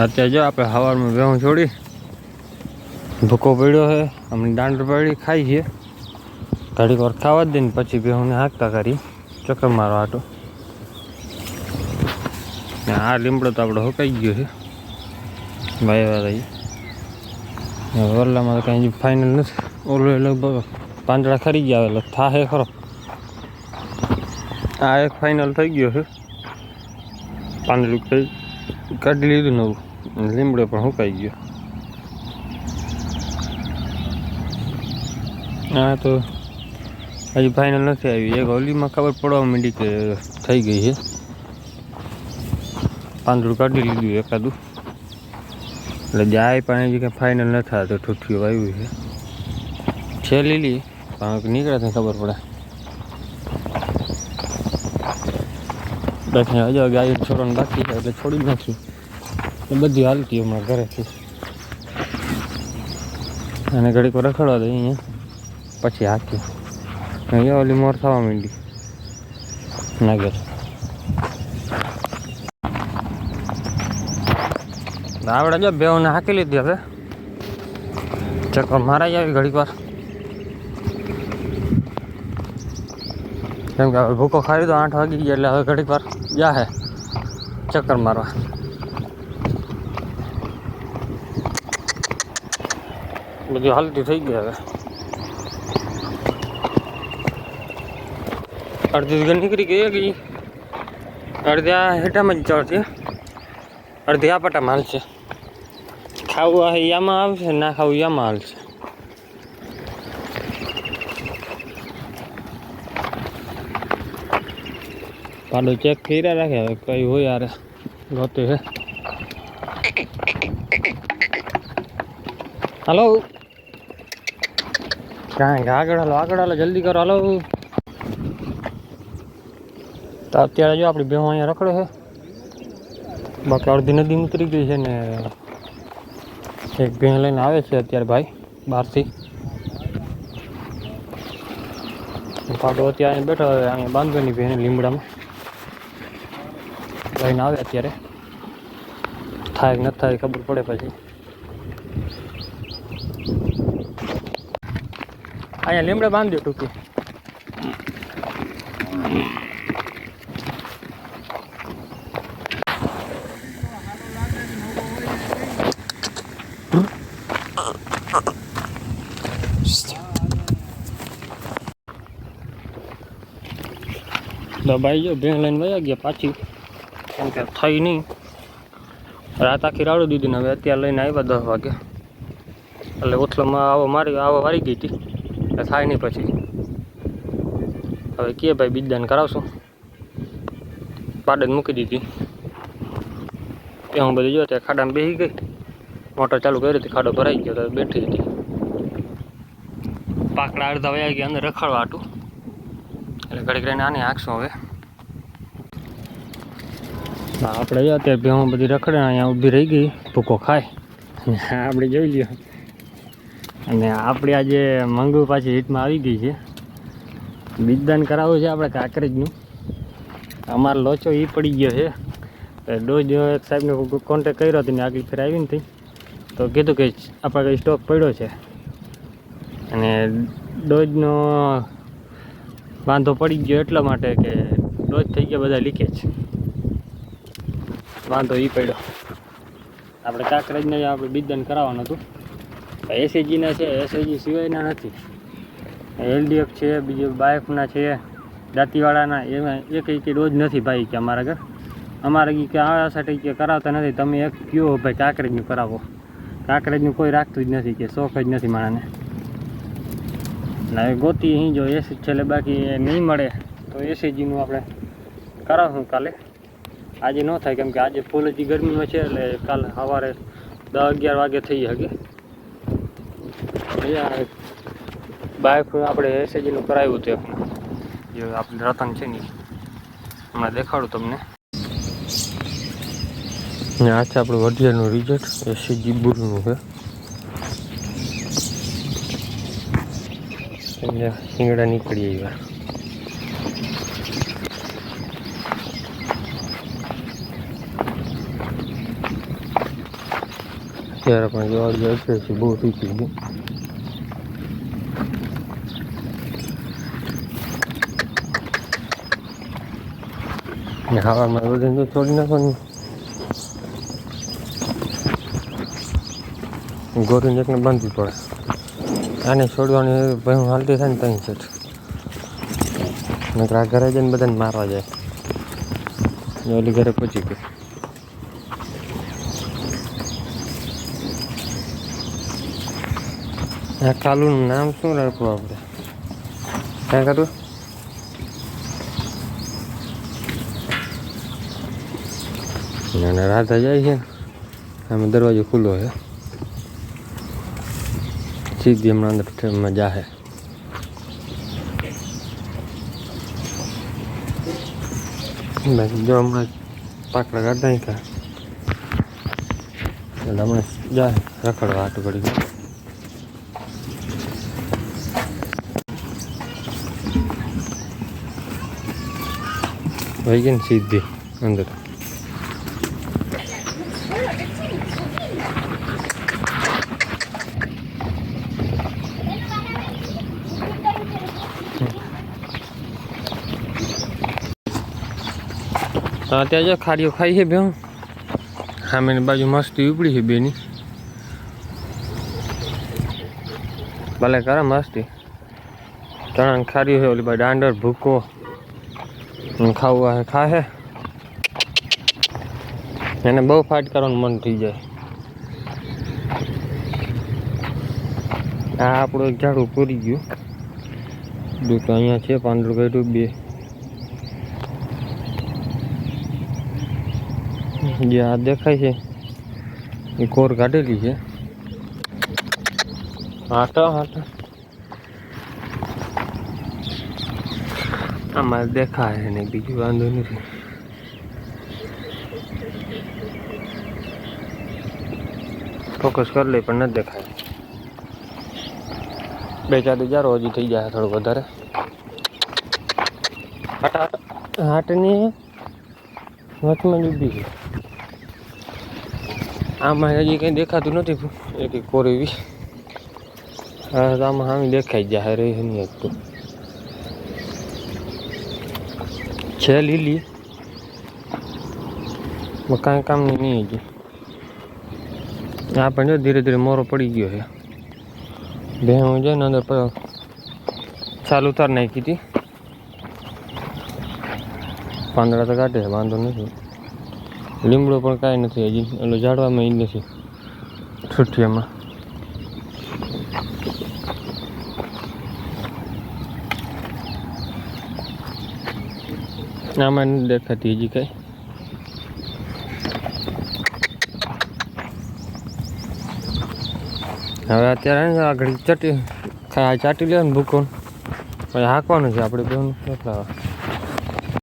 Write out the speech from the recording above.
અત્યારે જો આપણે સવારમાં ભેહું છોડી, ભૂકો પડ્યો છે અમને દાંડ પડી ખાઈ છીએ. ઘડીક વાર ખાવા જ દઈને પછી ભેહુંને હાંકતા કરી ચક્કર મારવા હાટો ને આ લીમડો તો આપણે હુકાઈ ગયો છે. ભાઈ વાળા વરલામાં તો કાંઈ ફાઇનલ નથી. ઓલો લગભગ પાંદડા ખરી ગયા એટલે થાહે ખરો. આ એક ફાઇનલ થઈ ગયો છે. પાંદડું કઈ કાઢી લીધું નવું લીમડો પણ સુકાઈ ગયો. હા તો હજી ફાઇનલ નથી આવી. એક હોલીમાં ખબર પડવા માંડી કે થઈ ગઈ છે. પાંદડું કાઢી લીધું એકાદું. એટલે જાય પણ હજી કંઈ ફાઇનલ નથી તો ઠૂઠિયું આવ્યું છે. છે લીલી, પણ નીકળે તો ખબર પડે. બાકી હજુ ગાય છોડવાનું બાકી છે, એટલે છોડી નાખી. એ બધી હાલતી હમણાં ઘરેથી. અને ઘડીક રખડવા દઈ અહીંયા. પછી હાકી. અહીંયા ઓલી મોર થવા માંડી. નાગર. આપણે જો બેવને હાકી લીધી હવે. ચક્કર મારા આવી ઘડીક વાર. કેમ કે હવે ભૂકો ખાઈ તો આઠ વાગી ગયા એટલે હવે ઘડીક વાર જાહે ચક્કર મારવા. બધી હાલતી થઈ ગઈ હવે. અડધી જગ્યા નીકળી ગઈ ગઈ અડધી આ હેઠામાં જ ચડશે અડધી આ પટામાં હાલશે ખાવું આ યામાં આવશે ના ખાવું યામાં હાલશે પાડો ચેક કર્યા રાખે, હવે કઈ હોય યાર, ગોતું છે હલો કાંઈ આગળ હાલો આગળ હાલો, જલ્દી કરો, હાલો. તો અત્યારે જો આપણી બેહો અહીંયા રખડે છે. બાકી અડધી નદી ઉતરી ગઈ છે ને, એક ભેહ લઈને આવે છે અત્યારે ભાઈ, બહારથી. પાડો અત્યારે બેઠો, હવે અહીંયા બાંધવાની ભેહ લીમડામાં. લઈને આવે અત્યારે. થાય કે ન થાય ખબર પડે પછી. અહીંયા લીમડે બાંધી દો ટૂંકી. દબાઈ ગયો ભેણ લઈને વયા ગયા પાછી. થઈ નહીં. રાત આખી રાડું દીધી ને હવે અત્યારે લઈને આવ્યા દસ વાગે. એટલે ઓથલામાં આવો મારી આવો વારી ગઈ હતી. એટલે થાય નહીં પછી. હવે કે ભાઈ બીજદાન કરાવશું? પાડન મૂકી દીધી. ત્યાં બધી જો ત્યાં ખાડામાં બેસી ગઈ. મોટર ચાલુ કરી હતી, ખાડો ભરાઈ ગયો બેઠી હતી. પાકડા અડધા વયા ગયા અંદર રખડવા હતું એટલે ઘડીક રહીને આને હાંકશું હવે. આપણે અત્યારે ભેહું બધી રખડે, અહીંયા ઊભી રહી ગઈ, ભૂકો ખાય. આપણે જોઈ લ્યો. અને આપણે આજે મંગુ પાછી હિટમાં આવી ગઈ છે. બીજદાન કરાવવું છે આપણે કાંકરેજનું. અમારો લોચો એ પડી ગયો છે. ડોજ એક સાહેબને કોન્ટેક કર્યો હતો ને આગળ ફેર આવીને નથી તો કીધું કે આપણે કંઈ સ્ટોક પડ્યો છે. અને ડોજનો વાંધો પડી ગયો એટલા માટે કે ડોજ થઈ ગયા બધા લીકેજ વાંધો એ પડ્યો. આપણે કાંકરેજને આપણે બીજદાન કરાવવાનું હતું. એસએજીના છે, એસએજી સિવાયના નથી. એલડીએફ છે, બીજું બાયફના છે દાંતીવાળાના એમાં એક એક રોજ નથી ભાઈ કે અમારા ઘર. અમારે ઈ કે આ સાથે કે કરાવતા નથી, તમે એક કયો ભાઈ કાંકરેજનું કરાવો. કાંકરેજનું કોઈ રાખતું જ નથી કે શોખ જ નથી માણાને હવે ગોતી અહીં જો એસી છેલ્લે બાકી નહીં મળે, તો એસીજીનું આપણે કરાવશું કાલે. આજે ન થાય, કેમ કે આજે ફૂલ હજી ગરમીમાં છે એટલે કાલે સવારે દસ અગિયાર વાગે થઈ શકે. બાઇક આપણે એસએજીનું કરાવ્યું હતું જે આપણે રતન છે ને. હમણાં દેખાડું તમને. ને આ છે આપણું વઢિયાનું રિઝલ્ટ એસએજી બુરનું છે. શિંગડા નીકળી આવ્યા. ત્યારે પણ જોવા જે છે બહુ ટીચી ગઈ ને હવામાં વજન તો છોડી નાખવાનું. ગોરીને એકને બાંધવી પડે. આને છોડવાની ભાઈ હાલતી થાય ને ત્યાં છે નકર આ ઘરે જઈને બધાને મારવા જાય. ઓલી ઘરે પહોંચી ગઈ. આ કાલુનું નામ શું રાખવું આપણે? ક્યાં કરું અને રાધા જાય છે. આમ દરવાજો ખુલ્લો છે. સીધી હમણાં અંદર ટ્રેનમાં જાહે બાકી જો હમણાં પાકડા કાઢતા હતા એટલે હમણાં જાય રખડવા હાટું ઘડી વહી ગઈ ને સીધી અંદર ત્યાં જો ખાડીઓ ખાઈ છે બે સામેની બાજુ મસ્તી ઉપડી છે બેની. ભલે કરે મસ્તી. ચણા ખારી છે, ઓલી ભાઈ દાંડર ભૂકો. અને ખાવું આવે ખા એને બહુ ફાઇટ કરવાનું મન થઈ જાય. આ આપણું એક ઝાડું પૂરી ગયું. દૂધ તો અહીંયા છે, પાંદડું કાઢ્યું, બે. જે આ દેખાય છે, એ કોર કાઢેલી છે. હાટો હાટો. આમાં દેખાય ને બીજું વાંધો નથી. ફોકસ કરી લઈ પણ નથી દેખાય. બે ચાર હજારો હજી થઈ જાય થોડું વધારે. હાટની વચમાં જ ઊભી છે. આમાં હજી કંઈ દેખાતું નથી, એક કોરી હા, તો આમાં સામે દેખાઈ જાય રહી નહીં એક તો. છે, લીલી. કાંઈ કામની નહીં હજી. આ પણ જો ધીરે ધીરે મોરો પડી ગયો છે. બે હું જાય ને અંદર ચાલુ ઉતાર નાખી હતી. પાંદડા તો કાઢે છે, વાંધો નથી. લીમડો પણ કાંઈ નથી હજી. એટલે ઝાડવામાં જ નથી. છૂટિયામાં. આમાં નથી દેખાતી હજી કઈ. હવે અત્યારે આગળ ચટી ચાટી લેવાનું ભૂકો પછી હાંકવાનું છે આપણે બેનું